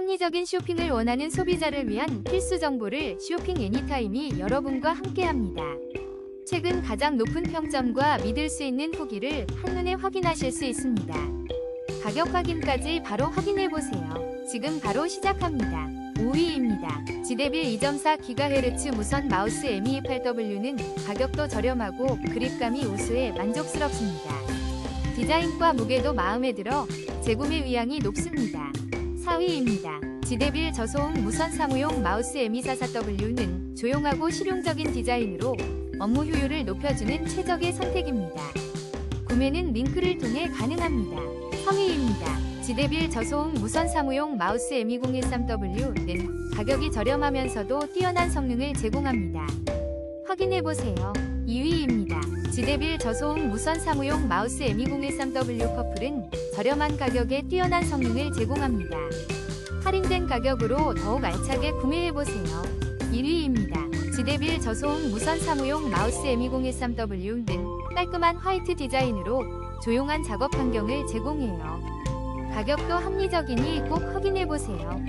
합리적인 쇼핑을 원하는 소비자를 위한 필수 정보를 쇼핑 애니타임이 여러분과 함께합니다. 최근 가장 높은 평점과 믿을 수 있는 후기를 한눈에 확인하실 수 있습니다. 가격 확인까지 바로 확인해 보세요. 지금 바로 시작합니다. 5위입니다. 지대빌 2.4GHz 무선 마우스 M28W는 가격도 저렴하고 그립감이 우수해 만족스럽습니다. 디자인과 무게도 마음에 들어 재구매 의향이 높습니다. 4위입니다. 지대빌 저소음 무선 사무용 마우스 M244W는 조용하고 실용적인 디자인으로 업무 효율을 높여주는 최적의 선택입니다. 구매는 링크를 통해 가능합니다. 3위입니다. 지대빌 저소음 무선 사무용 마우스 M2013W는 가격이 저렴하면서도 뛰어난 성능을 제공합니다. 확인해보세요. 2위입니다. 지대빌 저소음 무선 사무용 마우스 M2013W 커플은 저렴한 가격에 뛰어난 성능을 제공합니다. 할인된 가격으로 더욱 알차게 구매해보세요. 1위입니다. 지대빌 저소음 무선 사무용 마우스 M2013W는 깔끔한 화이트 디자인으로 조용한 작업 환경을 제공해요. 가격도 합리적이니 꼭 확인해보세요.